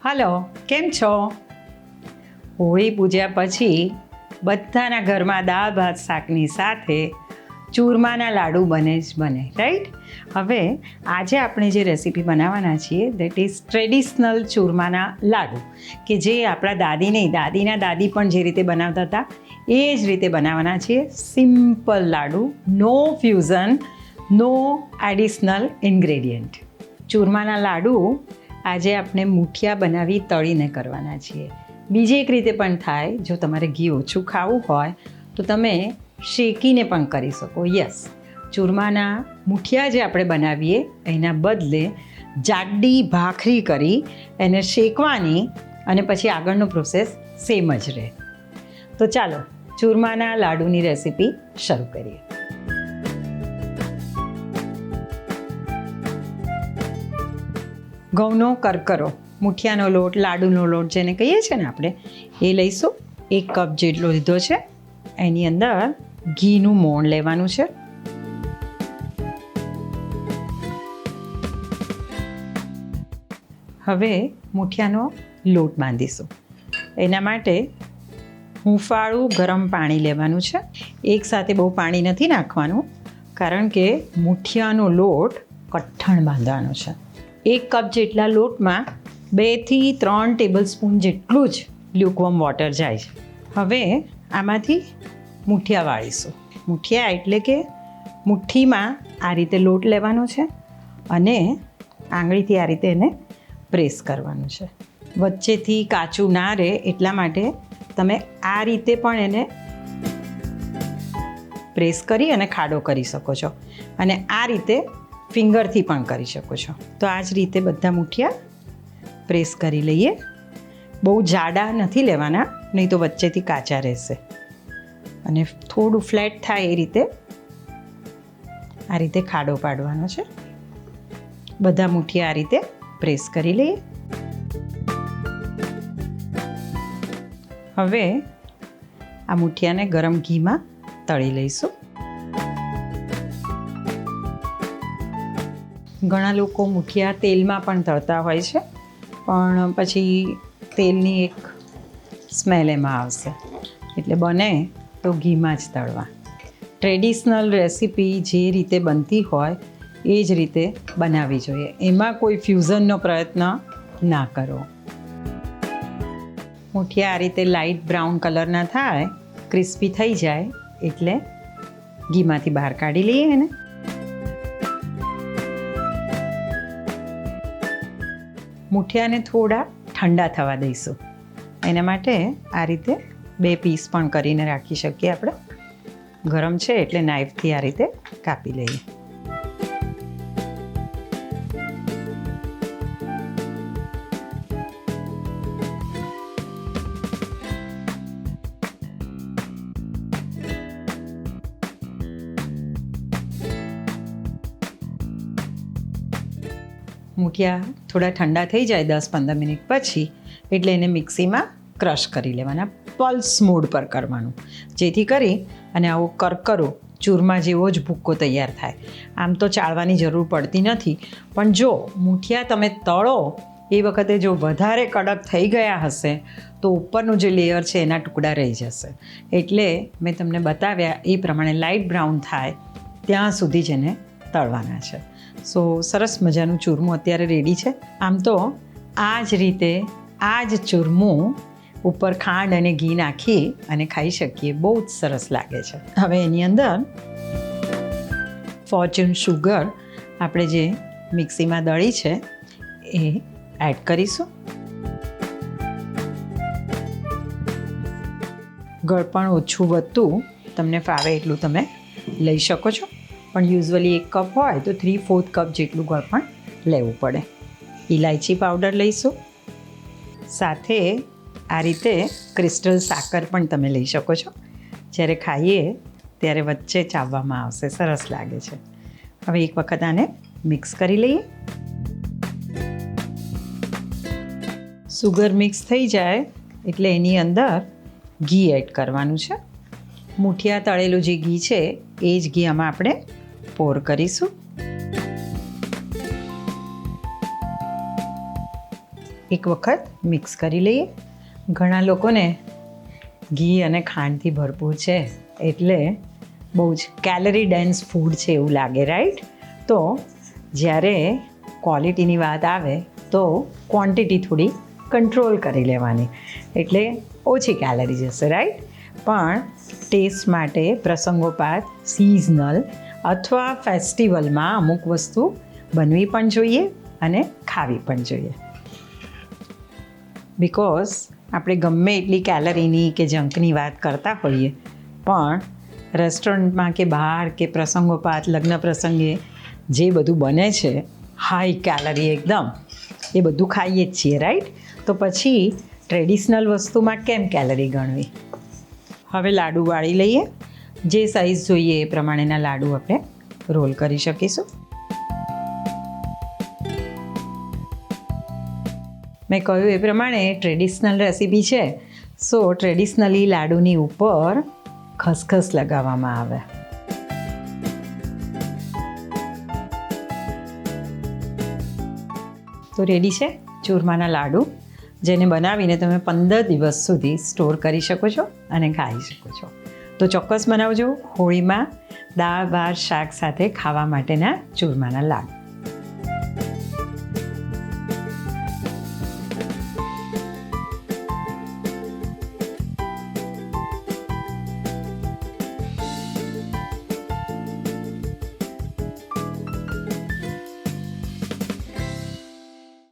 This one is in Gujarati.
હલો, કેમ છો? હોળી પૂજ્યા પછી બધાના ઘરમાં દાળ, ભાત, શાકની સાથે ચૂરમાના લાડુ બને જ બને રાઈટ હવે આજે આપણે જે રેસીપી બનાવવાના છીએ દેટ ઇઝ ટ્રેડિશનલ ચૂરમાના લાડુ, કે જે આપણા દાદી નહીં, દાદીના દાદી પણ જે રીતે બનાવતા હતા, એ જ રીતે બનાવવાના છીએ. સિમ્પલ લાડુ નો ફ્યુઝન નો એડિશનલ ઇન્ગ્રેડિયન્ટ ચૂરમાના લાડુ આજે આપણે મૂઠિયા બનાવી તળીને કરવાના છીએ. બીજી એક રીતે પણ થાય, જો તમારે ઘી ઓછું ખાવું હોય, તો તમે શેકીને પણ કરી શકો. યસ ચૂરમાના મૂઠિયા જે આપણે બનાવીએ, એના બદલે જાડી ભાખરી કરી એને શેકવાની અને પછી આગળનો પ્રોસેસ સેમ જ રહે. તો ચાલો, ચૂરમાના લાડુની રેસીપી શરૂ કરીએ. ઘઉંનો કરકરો, મુઠિયાનો લોટ, લાડુનો લોટ જેને કહીએ છીએ ને આપણે, એ લઈશું. એક કપ જેટલો લીધો છે. એની અંદર ઘીનું મોણ લેવાનું છે. હવે મુઠિયાનો લોટ બાંધીશું. એના માટે હુંફાળું ગરમ પાણી લેવાનું છે. એકસાથે બહુ પાણી નથી નાખવાનું, કારણ કે મુઠિયાનો લોટ કઠણ બાંધવાનો છે. એક કપ જેટલા લોટમાં બેથી ત્રણ ટેબલ સ્પૂન જેટલું જ લ્યુકવમ વોટર જાય છે. હવે આમાંથી મુઠિયા વાળીશું. મુઠિયા એટલે કે મુઠ્ઠીમાં આ રીતે લોટ લેવાનો છે અને આંગળીથી આ રીતે એને પ્રેસ કરવાનું છે. વચ્ચેથી કાચું ના રહે એટલા માટે તમે આ રીતે પણ એને પ્રેસ કરી અને ખાડો કરી શકો છો. અને આ રીતે ફિંગરથી પણ કરી શકો છો. તો આ જ રીતે બધા મુઠિયા પ્રેસ કરી લઈએ. બહુ જાડા નથી લેવાના, નહીં તો વચ્ચેથી કાચા રહેશે. અને થોડું ફ્લેટ થાય એ રીતે આ રીતે ખાડો પાડવાનો છે. બધા મુઠિયા આ રીતે પ્રેસ કરી લઈએ. હવે આ મુઠિયાને ગરમ ઘીમાં તળી લઈશું. ઘણા લોકો મુઠિયા તેલમાં પણ તળતા હોય છે, પણ પછી તેલની એક સ્મેલ એમાં આવશે. એટલે બને તો ઘીમાં જ તળવા. ટ્રેડિશનલ રેસીપી જે રીતે બનતી હોય, એ જ રીતે બનાવવી જોઈએ. એમાં કોઈ ફ્યુઝનનો પ્રયત્ન ના કરો. મુઠિયા આ રીતે લાઇટ બ્રાઉન કલરના થાય, ક્રિસ્પી થઈ જાય, એટલે ઘીમાંથી બહાર કાઢી લઈએ એને. મુઠિયાને થોડા ઠંડા થવા દઈશું. એના માટે આ રીતે બે પીસ પણ કરીને રાખી શકીએ આપણે. ગરમ છે એટલે નાઇફથી આ રીતે કાપી લઈએ. મૂઠિયા થોડા ઠંડા થઈ જાય દસ પંદર મિનિટ પછી, એટલે એને મિક્સીમાં ક્રશ કરી લેવાના, પલ્સ મોડ પર કરવાનું. જેથી કરી અને આવો કરકરો ચૂરમા જેવો જ ભૂક્કો તૈયાર થાય. આમ તો ચાળવાની જરૂર પડતી નથી. પણ જો મૂઠિયા તમે તળો, એ વખતે જો વધારે કડક થઈ ગયા હશે, તો ઉપરનું જે લેયર છે એના ટુકડા રહી જશે. એટલે મેં તમને બતાવ્યા એ પ્રમાણે લાઇટ બ્રાઉન થાય, ત્યાં સુધી જ એને તળવાના છે. સો સરસ મજાનું ચૂરમું અત્યારે રેડી છે. આમ તો આ જ રીતે આ જ ચૂરમું ઉપર ખાંડ અને ઘી નાખી અને ખાઈ શકીએ. બહુ જ સરસ લાગે છે. હવે એની અંદર ફોર્ચ્યુન શુગર આપણે જે મિક્સીમાં દળી છે, એ એડ કરીશું. ગળપણ ઓછું વધતું તમને ફાવે એટલું તમે લઈ શકો છો. પણ યુઝવલી એક કપ હોય તો થ્રી ફોર્થ કપ જેટલું ગળપણ લેવું પડે. ઇલાયચી પાવડર લઈશું. સાથે આ રીતે ક્રિસ્ટલ સાકર પણ તમે લઈ શકો છો. જ્યારે ખાઈએ ત્યારે વચ્ચે ચાવવામાં આવશે, સરસ લાગે છે. હવે એક વખત આને મિક્સ કરી લઈએ. સુગર મિક્સ થઈ જાય એટલે એની અંદર ઘી એડ કરવાનું છે. મુઠિયા, તળેલું જે ઘી છે, એ જ ઘી આમાં આપણે પોર કરીશું એક વખત મિક્સ કરી લઈએ. ઘણા લોકોને ઘી અને ખાંડથી ભરપૂર છે, એટલે બહુ જ કેલરી ડેન્સ ફૂડ છે એવું લાગે રાઈટ તો જ્યારે ક્વોલિટીની વાત આવે, તો ક્વોન્ટિટી થોડી કંટ્રોલ કરી લેવાની, એટલે ઓછી કેલરી જશે રાઈટ પણ ટેસ્ટ માટે પ્રસંગોપાત સિઝનલ અથવા ફેસ્ટિવલમાં અમુક વસ્તુ બનવી પણ જોઈએ અને ખાવી પણ જોઈએ. બિકોઝ આપણે ગમે એટલી કેલરીની કે જંકની વાત કરતા હોઈએ, પણ રેસ્ટોરન્ટમાં કે બહાર કે પ્રસંગોપાત, લગ્ન પ્રસંગે જે બધું બને છે હાઈ કેલરી એકદમ, એ બધું ખાઈએ જ છીએ રાઈટ તો પછી ટ્રેડિશનલ વસ્તુમાં કેમ કેલરી ગણવી? હવે લાડુ વાળી લઈએ જે સાઈઝ જોઈએ એ પ્રમાણેના લાડુ આપણે રોલ કરી શકીશું. મેં કહ્યું એ પ્રમાણે ટ્રેડિશનલ રેસીપી છે સો ટ્રેડિશનલી લાડુની ઉપર ખસખસ લગાવવામાં આવે. તો રેડી છે ચૂરમાના લાડુ, જેને બનાવીને તમે પંદર દિવસ સુધી સ્ટોર કરી શકો છો અને ખાઈ શકો છો. તો ચોક્કસ બનાવજો હોળીમાં દાળ ભાત શાક સાથે ખાવા માટેના ચૂરમાના લાડુ.